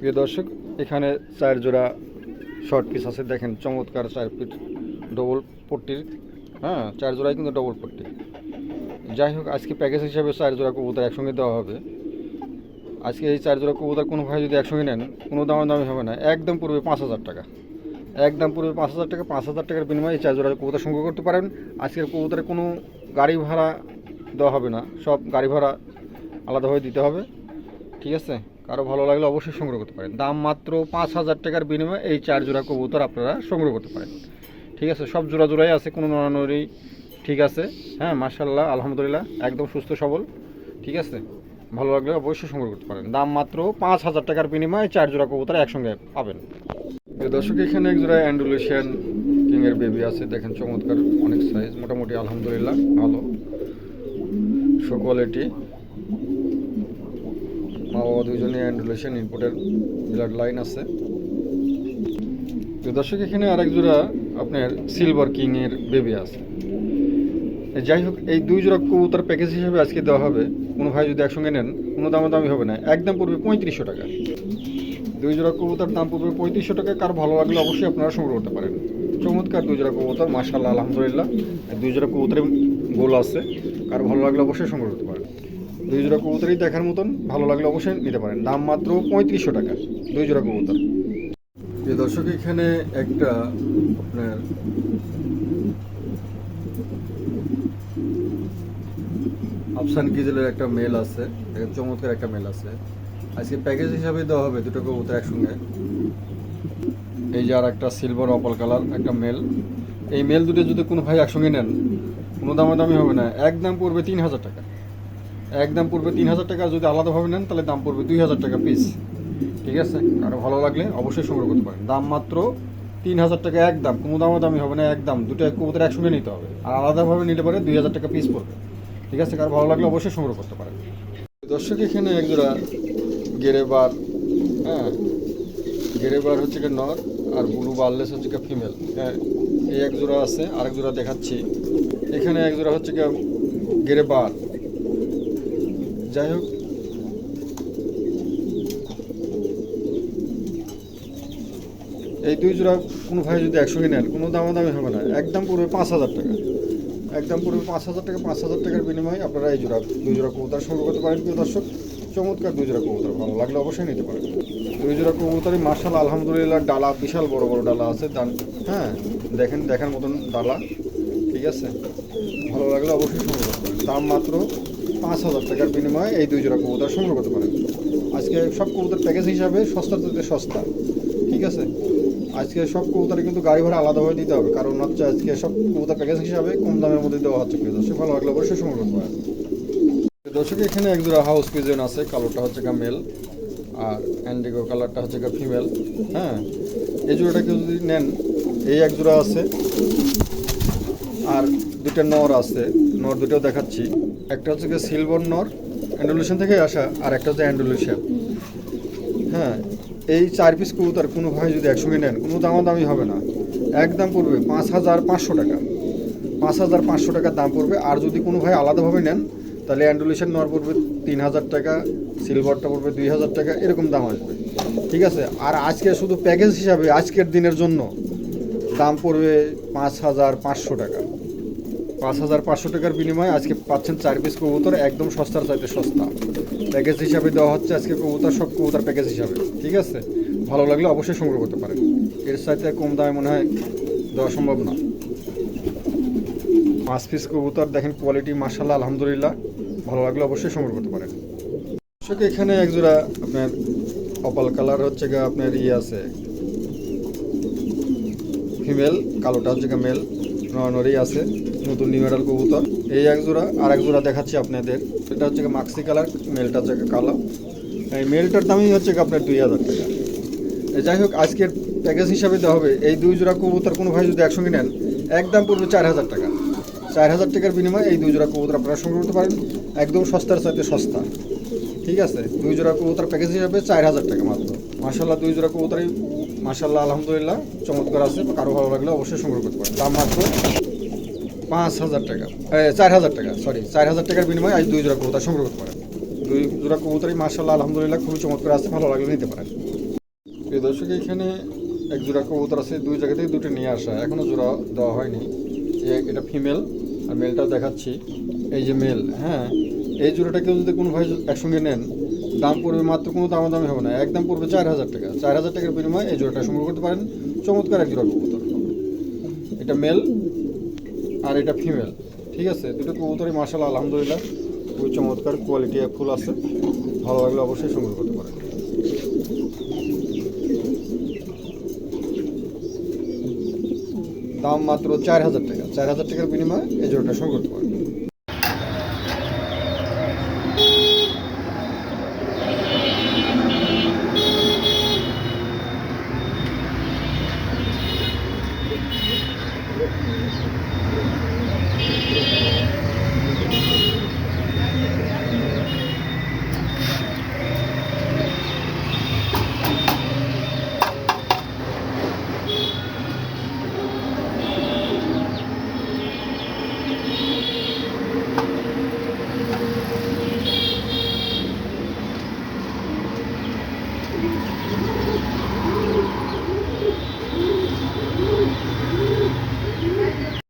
প্রিয় দর্শক, এখানে চার জোড়া শর্ট পিস আছে। দেখেন চমৎকার চার পিস ডবল পট্টির হ্যাঁ চার জোড়াই কিন্তু ডবল পট্টি। যাই হোক, আজকে প্যাকেজ হিসাবে চার জোড়া কবুতর একসঙ্গে দেওয়া হবে। আজকে এই চার জোড়া কবুতর কোনো ভাই যদি একসঙ্গে নেন, কোনো দাম দামি হবে না। একদম পূর্বে পাঁচ হাজার টাকা। একদম পূর্বে পাঁচ হাজার টাকা, পাঁচ হাজার টাকার বিনিময়ে এই চার জোড়া কবুতর সংগ্রহ করতে পারেন। আজকের কবুতরে কোনো গাড়ি ভাড়া দেওয়া হবে না। সব গাড়ি ভাড়া আলাদাভাবে দিতে হবে। ঠিক আছে? কারও ভালো লাগলে অবশ্যই সংগ্রহ করতে পারেন। দাম মাত্র পাঁচ হাজার টাকার বিনিময়ে এই চার জোড়া কবুতর আপনারা সংগ্রহ করতে পারেন। ঠিক আছে, সব জোড়া জোড়াই আছে, কোনো নড়ানড়ি ঠিক আছে। হ্যাঁ মার্শাল্লাহ আলহামদুলিল্লাহ, একদম সুস্থ সবল। ঠিক আছে, ভালো লাগলে অবশ্যই সংগ্রহ করতে পারেন। দাম মাত্র পাঁচ হাজার টাকার বিনিময়ে চার জোড়া কবুতর একসঙ্গে পাবেন। দর্শক, এখানে এক জোড়া অ্যান্ডুলেশিয়ান কিংয়ের বেবি আছে। দেখেন চমৎকার, অনেক সাইজ মোটামুটি আলহামদুলিল্লাহ, ভালো। শো কোয়ালিটি মা বাবা দুজনে অ্যান্ডুলেশন ইনপুটের ব্লাড লাইন আছে। তো দর্শক, এখানে আরেক জোড়া আপনার সিলভার কিংয়ের বেবি আছে। যাই হোক, এই দুই জোড়া কবুতর প্যাকেজ হিসেবে আজকে দেওয়া হবে। কোনো ভাই যদি একসঙ্গে নেন, কোনো দামাদামি হবে না। একদম পড়বে পঁয়ত্রিশশো টাকা। দুই জোড়া কবুতর দাম পড়বে পঁয়ত্রিশশো টাকা। কার ভালো লাগলে অবশ্যই আপনারা সংগ্রহ করতে পারেন। চমৎকার দুই জোড়া কবুতর মার্শাল্লাহ আলহামদুলিল্লাহ। দুই জোড়া কবুতরের গোল আছে। কার ভালো লাগলে অবশ্যই সংগ্রহ করতে পারেন। দুই জোড়া কবুতরই দেখার মতন ভালো লাগলে অবশ্যই নিতে পারেন। দাম মাত্র পঁয়ত্রিশশো টাকা দুই জোড়া কবুতর। যে দর্শক, এখানে একটা আপনার আফসান কিজেলের একটা মেল আছে চমৎকার একটা মেল আছে। আজকে প্যাকেজ হিসাবে দেওয়া হবে দুটো কবুতর একসঙ্গে। এই যে আর একটা সিলভার অপল কালার একটা মেল। এই মেল দুটো যদি কোনো ভাই একসঙ্গে নেন, কোনো দামাদামি হবে না। এক দাম পড়বে তিন হাজার টাকা। একদম পড়বে তিন হাজার টাকা যদি আলাদাভাবে নেন, তাহলে দাম পড়বে দুই হাজার টাকা পিস ঠিক আছে? কারও ভালো লাগলে অবশ্যই সংগ্রহ করতে পারেন। দাম মাত্র তিন হাজার টাকা একদম, কোনো দামও দামি হবে না, একদম। দুটো এক কবুতর একসঙ্গে নিতে হবে। আর আলাদাভাবে নিতে পারে দুই হাজার টাকা পিস পড়বে। ঠিক আছে? কারও ভালো লাগলে অবশ্যই সংগ্রহ করতে পারেন। দর্শক, এখানে এক একজোড়া গেরেবার হ্যাঁ? গেরেবার হচ্ছে কি নর, আর ব্লু বার্লেস হচ্ছে কি ফিমেল। হ্যাঁ এই এক জোড়া আছে আরেক জোড়া দেখাচ্ছি। এখানে এক জোড়া হচ্ছে কি গেরেবার যাই হোক। এই দুই জোড়া কোনো ভাই যদি একসঙ্গে নেন, কোনো দামাদামি হবে না। একদম পড়বে পাঁচ হাজার টাকা। একদম পড়বে পাঁচ হাজার টাকা, পাঁচ হাজার টাকার বিনিময়ে আপনারা এই জোড়া, দুই জোড়া কবুতর সংগ্রহ করতে পারেন। প্রিয় দর্শক, চমৎকার দুই জোড়া কবুতর, ভালো লাগলে অবশ্যই নিতে পারেন। দুই জোড়া কবুতরই মার্শাল আলহামদুলিল্লাহ, ডালা, বিশাল বড় বড় ডালা আছে। দান হ্যাঁ দেখেন, দেখার মতন ডালা, ঠিক আছে? ভালো লাগলে অবশ্যই সংগ্রহ করতে পারেন। দাম মাত্র পাঁচ হাজার টাকার বিনিময়ে এই দুই জোড়া কবুতর সংগ্রহ করতে পারেন। আজকে সব কবুতর প্যাকেজ হিসাবে সস্তার থেকে সস্তা, ঠিক আছে? আজকে সব কবুতরে কিন্তু গাড়ি ভাড়া আলাদাভাবে দিতে হবে, কারণ হচ্ছে আজকে সব কবুতর প্যাকেজ হিসাবে কম দামের মধ্যে দেওয়া হচ্ছে প্রিয় সে ভালো লাগলে অবশ্যই সংগ্রহ করতে পারেন। দর্শক, এখানে এক জোড়া হাউস পিজন আছে, কালোটা হচ্ছে গা মেল আর অ্যান্ডিগো কালারটা হচ্ছে গা ফিমেল হ্যাঁ? এই জোড়াটাকে যদি নেন, এই এক জোড়া আছে, আর দুটো নর আছে, নর দুটো দেখাচ্ছি। একটা হচ্ছে গিয়ে সিলভার নর অ্যান্ডুলেশন থেকে আসা, আর একটা হচ্ছে অ্যান্ডুলেশন হ্যাঁ এই চার পিস কবুতর কোনো ভাই যদি একসঙ্গে নেন, কোনো দামাদামি হবে না। একদম পড়বে পাঁচ হাজার পাঁচশো টাকা। পাঁচ হাজার পাঁচশো টাকার দাম পড়বে। আর যদি কোনো ভাই আলাদাভাবে নেন, তাহলে অ্যান্ডুলেশন নর পড়বে তিন হাজার টাকা সিলভারটা পড়বে দুই হাজার টাকা, এরকম দাম আসবে। ঠিক আছে? আর আজকে শুধু প্যাকেজ হিসাবে আজকের দিনের জন্য দাম পড়বে পাঁচ হাজার পাঁচশো টাকা। পাঁচ হাজার পাঁচশো টাকার বিনিময়ে আজকে পাচ্ছেন চার পিস কবুতর, একদম সস্তার চাইতে সস্তা। প্যাকেজ হিসাবে দেওয়া হচ্ছে আজকে কবুতর, সব কবুতর প্যাকেজ হিসাবে, ঠিক আছে? ভালো লাগলে অবশ্যই সংগ্রহ করতে পারেন। এর সাথে কম দামে মনে হয় দেওয়া সম্ভব না। পাঁচ পিস কবুতর, দেখেন কোয়ালিটি মার্শাল্লাহ আলহামদুলিল্লাহ। ভালো লাগলে অবশ্যই সংগ্রহ করতে পারেন। দর্শক, এখানে একজোড়া আপনার অপাল কালার হচ্ছে গা আপনার ইয়ে আছে। ফিমেল কালোটা হচ্ছে গা মেল নরনরি আছে, নতুন নিউ এডাল কবুতর। এই এক জোড়া আর এক জোড়া দেখাচ্ছি আপনাদের। এটা হচ্ছে মাক্সি কালার মেলটা হচ্ছে কালো। এই মেলটার দামই হচ্ছে আপনার দুই হাজার টাকা। যাই হোক, আজকের প্যাকেজ হিসাবে দেওয়া হবে। এই দুই জোড়া কবুতর কোনো ভাই যদি একসঙ্গে নেন, একদম পড়বে চার হাজার টাকা। চার হাজার টাকার বিনিময়ে এই দুই জোড়া কবুতর আপনারা সংগ্রহ করতে পারেন। একদম সস্তার সাথে সস্তা। ঠিক আছে? দুই জোড়া কবুতর প্যাকেজ হিসাবে চার হাজার টাকা মাত্র। মাসাল্লাহ দুই জোড়া কবুতরই মাসাল্লাহ আলহামদুলিল্লাহ। চমৎকার আছে, কারও ভালো লাগলে অবশ্যই সংগ্রহ করতে পারেন। দাম মাত্র পাঁচ হাজার টাকা। চার হাজার টাকা সরি চার হাজার টাকার বিনিময়ে আজ দুই জোড়া কবুতর সংগ্রহ করতে পারেন। দুই জোড়া কবুতরই মাসাল্লাহ আলহামদুলিল্লাহ, খুবই চমৎকার আছে, ভালো লাগলে নিতে পারেন। প্রিয় দর্শক, এখানে এক জোড়া কবুতর আছে, দুই জায়গা থেকে দুটো নিয়ে আসা এখনও জোড়া দেওয়া হয়নি। এটা ফিমেল, আর মেলটাও দেখাচ্ছি। এই যে মেল হ্যাঁ এই জোড়াটা কেউ যদি কোনো ভাই একসঙ্গে নেন দাম পড়বে মাত্র কোনো দামাদামি হবে না। একদম পড়বে চার হাজার টাকা। চার হাজার টাকার বিনিময়ে এই জোড়াটা সংগ্রহ করতে পারেন। চমৎকার এক জোড়া কবুতর। এটা মেল আর এটা ফিমেল ঠিক আছে? দুটো কবুতরই মার্শাল আলহামদুলিল্লাহ। খুবই চমৎকার কোয়ালিটি ফুল আছে। ভালো লাগলে অবশ্যই সংগ্রহ করতে পারেন। দাম মাত্র চার হাজার টাকা। চার হাজার টাকার বিনিময়ে এই জোড়াটা সংগ্রহ করতে পারেন।